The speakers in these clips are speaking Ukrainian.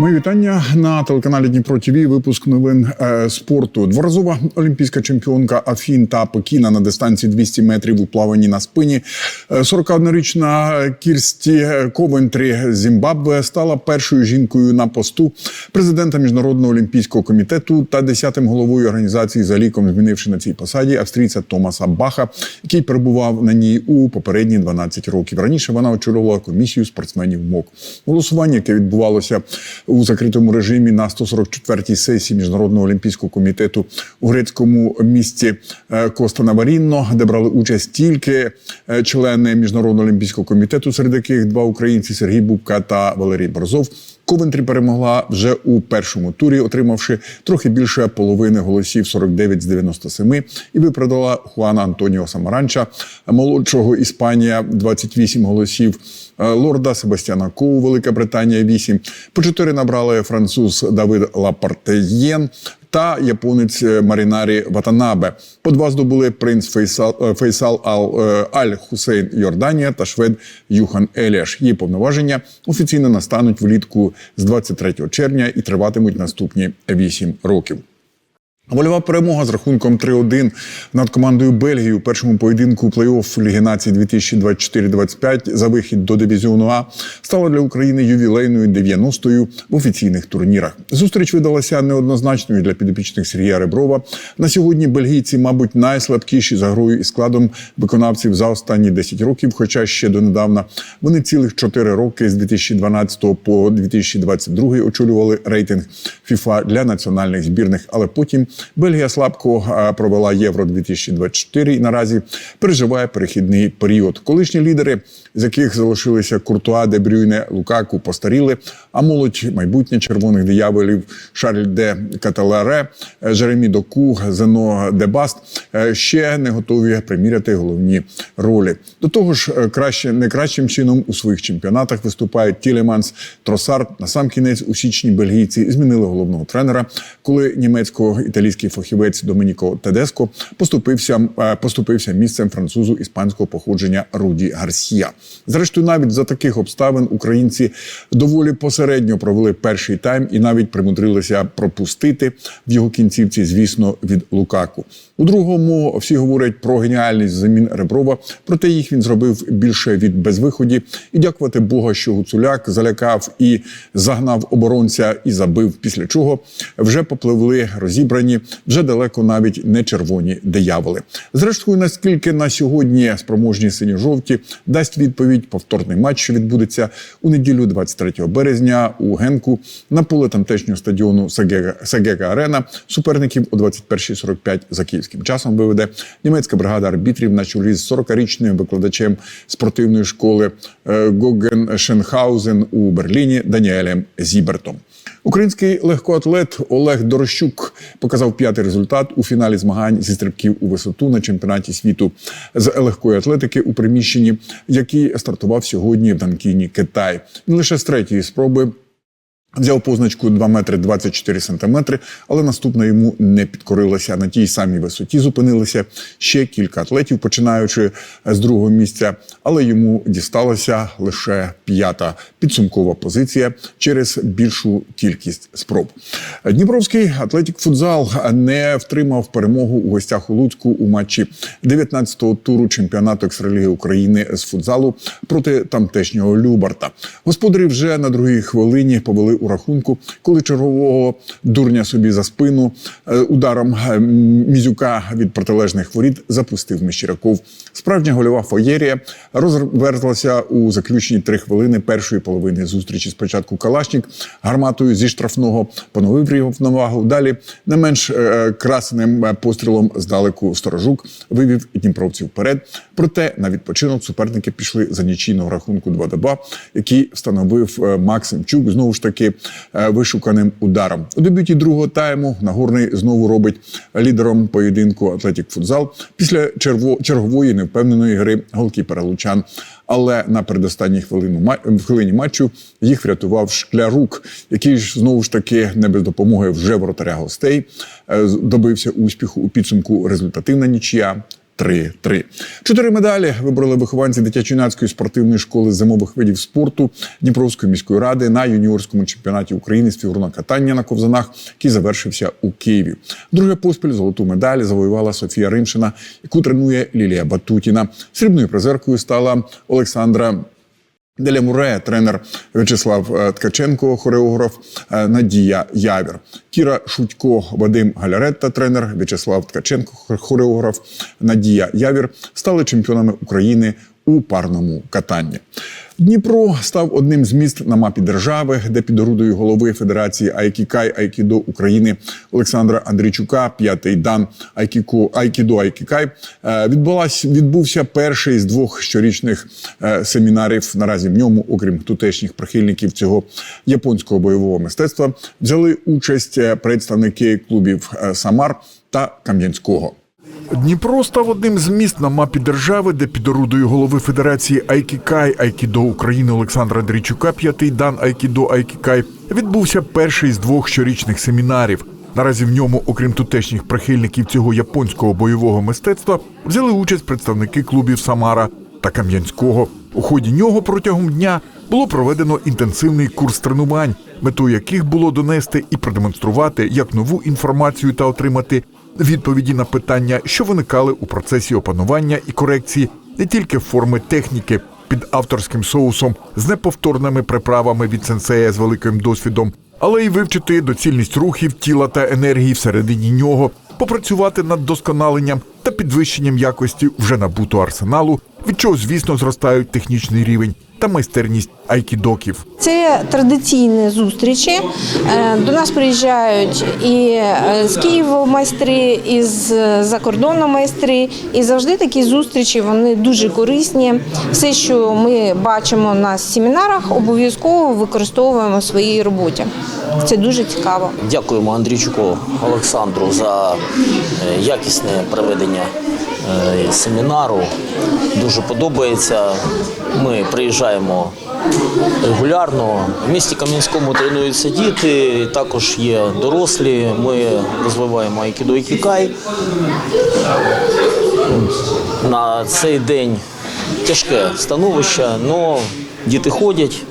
Мы Мої вітання на телеканалі Дніпро ТВ. Випуск новин е, спорту. Дворазова олімпійська чемпіонка Афін та Пекіна на дистанції 200 метрів у плаванні на спині. Е, 41-річна Кірсті Ковентрі Зімбабве стала першою жінкою на посту президента міжнародного олімпійського комітету та десятим головою організації за ліком, змінивши на цій посаді австрійця Томаса Баха, який перебував на ній у попередні 12 років. Раніше вона очолювала комісію спортсменів МОК. Голосування, яке відбувалося у закритому режимі на 144-й сесії міжнародного олімпійського комітету у грецькому місті е, Коста Наварінно, де брали участь тільки е, члени міжнародного олімпійського комітету, серед яких два українці Сергій Бубка та Валерій Борзов. Ковентрі перемогла вже у першому турі, отримавши трохи більше половини голосів 49 з 97, і виправдала Хуана Антоніо Самаранча, молодшого Іспанія 28 голосів. е, Лорда Себастьяна Коу, Велика Британія 8. По 4 набрали француз Давид Лапартеєн та японець е, Марінарі Ватанабе. По два здобули принц Фейсал, е, Фейсал Ал, е, Аль Хусейн Йорданія та швед Юхан Еліаш. Її повноваження офіційно настануть влітку з 23 червня і триватимуть наступні 8 років. Вольова перемога з рахунком 3-1 над командою Бельгії у першому поєдинку плей-офф Ліги націй 2024-25 за вихід до дивізіону А стала для України ювілейною 90-ю в офіційних турнірах. Зустріч видалася неоднозначною для підопічних Сергія Реброва. На сьогодні бельгійці, мабуть, найслабкіші за грою і складом виконавців за останні 10 років. Хоча ще донедавна вони цілих 4 роки з 2012 по 2022 очолювали рейтинг ФІФА для національних збірних, але потім Бельгія слабко провела Євро 2024 і наразі переживає перехідний період. Колишні лідери, з яких залишилися Куртуа, Де Брюйне, Лукаку, постаріли. А молодь майбутнє червоних дияволів Шарль де Каталаре, е, Жеремі Доку, Зено де Баст е, ще не готові приміряти головні ролі. До того ж, е, краще не кращим чином у своїх чемпіонатах виступають Тілеманс, Тросард. На сам кінець у січні бельгійці змінили головного тренера, коли німецько-італійський фахівець Домініко Тедеско поступився, е, поступився місцем французу іспанського походження Руді Гарсія. Зрештою, навіть за таких обставин українці доволі посередньо провели перший тайм і навіть примудрилися пропустити в його кінцівці, звісно, від Лукаку. У другому всі говорять про геніальність замін Реброва, проте їх він зробив більше від безвиході. І дякувати Бога, що Гуцуляк залякав і загнав оборонця і забив. Після чого вже попливли розібрані, вже далеко навіть не червоні дияволи. Зрештою, наскільки на сьогодні спроможні синьо-жовті дасть відповідь повторний матч, що відбудеться у неділю, 23 березня, у Генку на поле тамтешнього стадіону Сагека Сагека Арена. Суперників о 21.45 за київським часом виведе німецька бригада арбітрів на чолі з 40-річним викладачем спортивної школи е, Гоген Шенхаузен у Берліні Даніелем Зібертом. Український легкоатлет Олег Дорощук показав п'ятий результат у фіналі змагань зі стрибків у висоту на чемпіонаті світу з легкої атлетики у приміщенні, який стартував сьогодні в Данкіні, Китай. Не лише з третьої спроби. Взяв позначку 2 метри 24 сантиметри, але наступна йому не підкорилася. На тій самій висоті зупинилися ще кілька атлетів, починаючи з другого місця, але йому дісталася лише п'ята підсумкова позиція через більшу кількість спроб. Дніпровський атлетік футзал не втримав перемогу у гостях у Луцьку у матчі 19-го туру чемпіонату екстраліги України з футзалу проти тамтешнього Любарта. Господарі вже на другій хвилині повели у рахунку, коли чергового дурня собі за спину е, ударом е, мізюка від протилежних воріт запустив Мещеряков. Справжня гольова фоєрія розверзлася у заключні три хвилини першої половини зустрічі. Спочатку Калашнік гарматою зі штрафного поновив його в навагу. Далі не менш е, красеним пострілом здалеку сторожук вивів дніпровців вперед. Проте на відпочинок суперники пішли за нічийного рахунку 2-2, який встановив е, Максим Чук. Знову ж таки е, вишуканим ударом. У дебюті другого тайму Нагорний знову робить лідером поєдинку Атлетік Футзал після чергової невпевненої гри голкіпера Лучан. Але на передостанній хвилину хвилині матчу їх врятував Шклярук, який ж знову ж таки не без допомоги вже воротаря гостей е, добився успіху у підсумку результативна нічия 3-3. Чотири медалі вибрали вихованці дитячо-юнацької спортивної школи зимових видів спорту Дніпровської міської ради на юніорському чемпіонаті України з фігурного катання на ковзанах, який завершився у Києві. Друге поспіль золоту медаль завоювала Софія Римшина, яку тренує Лілія Батутіна. Срібною призеркою стала Олександра. Деля Муре, тренер В'ячеслав е, Ткаченко, хореограф е, Надія Явір, Кіра Шутько, Вадим Галяретта, тренер В'ячеслав Ткаченко, хореограф Надія Явір стали чемпіонами України у парному катанні. Дніпро став одним з міст на мапі держави, де під орудою голови Федерації Айкікай Айкідо України Олександра Андрійчука, п'ятий дан Айкіко Айкідо Айкікай е, відбулась відбувся перший з двох щорічних е, семінарів. Наразі в ньому, окрім тутешніх прихильників цього японського бойового мистецтва, взяли участь е, представники клубів Самар та Кам'янського. Дніпро став одним з міст на мапі держави, де під орудою голови Федерації Айкікай Айкідо України Олександра Дрічука, п'ятий дан Айкідо Айкікай, відбувся перший з двох щорічних семінарів. Наразі в ньому, окрім тутешніх прихильників цього японського бойового мистецтва, взяли участь представники клубів Самара та Кам'янського. У ході нього протягом дня було проведено інтенсивний курс тренувань, метою яких було донести і продемонструвати як нову інформацію та отримати відповіді на питання, що виникали у процесі опанування і корекції не тільки форми техніки під авторським соусом з неповторними приправами від сенсея з великим досвідом, але й вивчити доцільність рухів тіла та енергії всередині нього, попрацювати над досконаленням та підвищенням якості вже набутого арсеналу, від чого, звісно, зростають технічний рівень та майстерність айкідоків. Це традиційні зустрічі. Е, До нас приїжджають і е, з Києва майстри, і з закордону майстри. І завжди такі зустрічі вони дуже корисні. Все, що ми бачимо на семінарах, обов'язково використовуємо в своїй роботі. Це дуже цікаво. Дякуємо Андрійчуку Олександру за е, якісне проведення е, семінару. Дуже подобається. Ми приїжджаємо регулярно. В місті Кам'янському тренуються діти, також є дорослі. Ми розвиваємо айкідо і кікай. На цей день тяжке становище, але діти ходять,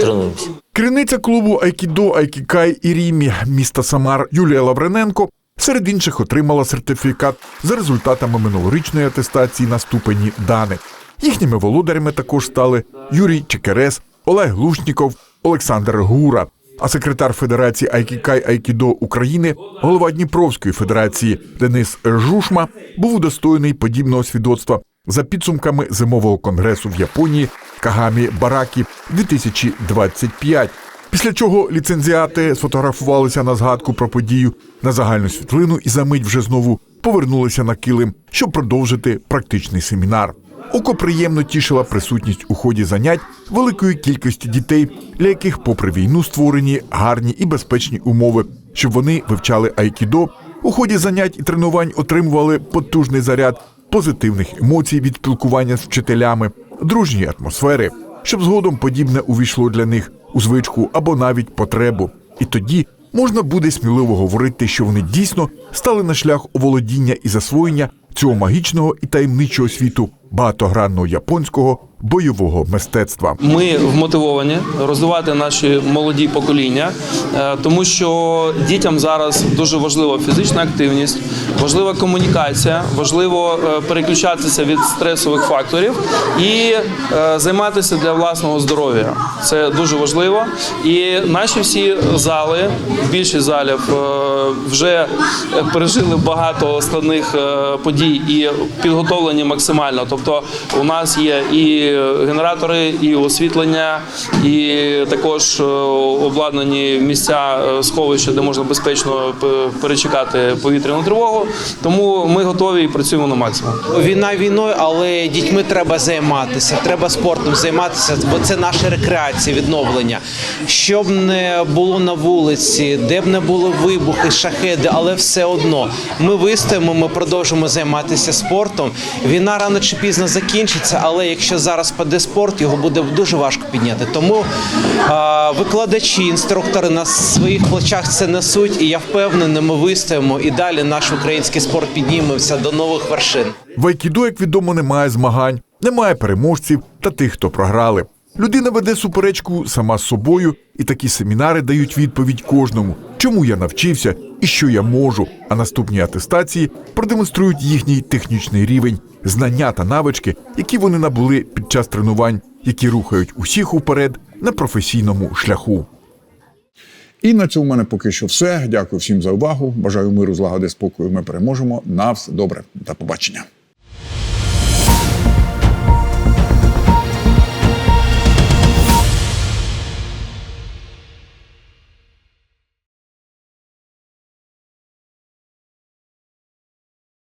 тренуємося. Керівниця клубу Айкідо Айкікай і Рімі міста Самар Юлія Лаврененко серед інших отримала сертифікат за результатами минулорічної атестації на ступені Дани. Їхніми володарями також стали Юрій Чекерес, Олег Глушніков, Олександр Гура. А секретар Федерації Айкікай Айкідо України, голова Дніпровської федерації Денис Жушма був удостоєний подібного свідоцтва за підсумками зимового конгресу в Японії Кагамі Баракі 2025. Після чого ліцензіати сфотографувалися на згадку про подію на загальну світлину і за мить вже знову повернулися на килим, щоб продовжити практичний семінар. Око приємно тішила присутність у ході занять великої кількості дітей, для яких, попри війну, створені гарні і безпечні умови, щоб вони вивчали айкідо. У ході занять і тренувань отримували потужний заряд позитивних емоцій від спілкування з вчителями, дружньої атмосфери, щоб згодом подібне увійшло для них у звичку або навіть потребу. І тоді можна буде сміливо говорити, що вони дійсно стали на шлях оволодіння і засвоєння цього магічного і таємничого світу багатогранного японського бойового мистецтва. Ми вмотивовані розвивати наші молоді покоління, е, тому що дітям зараз дуже важлива фізична активність, важлива комунікація, важливо е, переключатися від стресових факторів і е, займатися для власного здоров'я. Це дуже важливо. І наші всі зали, більшість залів вже пережили багато складних подій і підготовлені максимально. Тобто, у нас є і генератори, і освітлення, і також е, обладнані місця е, сховища, де можна безпечно перечекати повітряну тривогу. Тому ми готові і працюємо на максимум. Війна війною, але дітьми треба займатися, треба спортом займатися, бо це наша рекреація, відновлення. Щоб не було на вулиці, де б не були вибухи, шахеди, але все одно ми вистоїмо, ми продовжимо займатися спортом. Війна рано чи пізно закінчиться, але якщо зараз зараз паде спорт, його буде дуже важко підняти. Тому викладачі, інструктори на своїх плечах це несуть, і я впевнений, ми вистоїмо і далі наш український спорт підніметься до нових вершин. В айкідо, як відомо, немає змагань, немає переможців та тих, хто програли. Людина веде суперечку сама з собою, і такі семінари дають відповідь кожному, чому я навчився і що я можу. А наступні атестації продемонструють їхній технічний рівень, знання та навички, які вони набули під час тренувань, які рухають усіх уперед на професійному шляху. І на цьому в мене поки що все. Дякую всім за увагу. Бажаю миру, злагоди, спокою. Ми переможемо. На все добре. До побачення.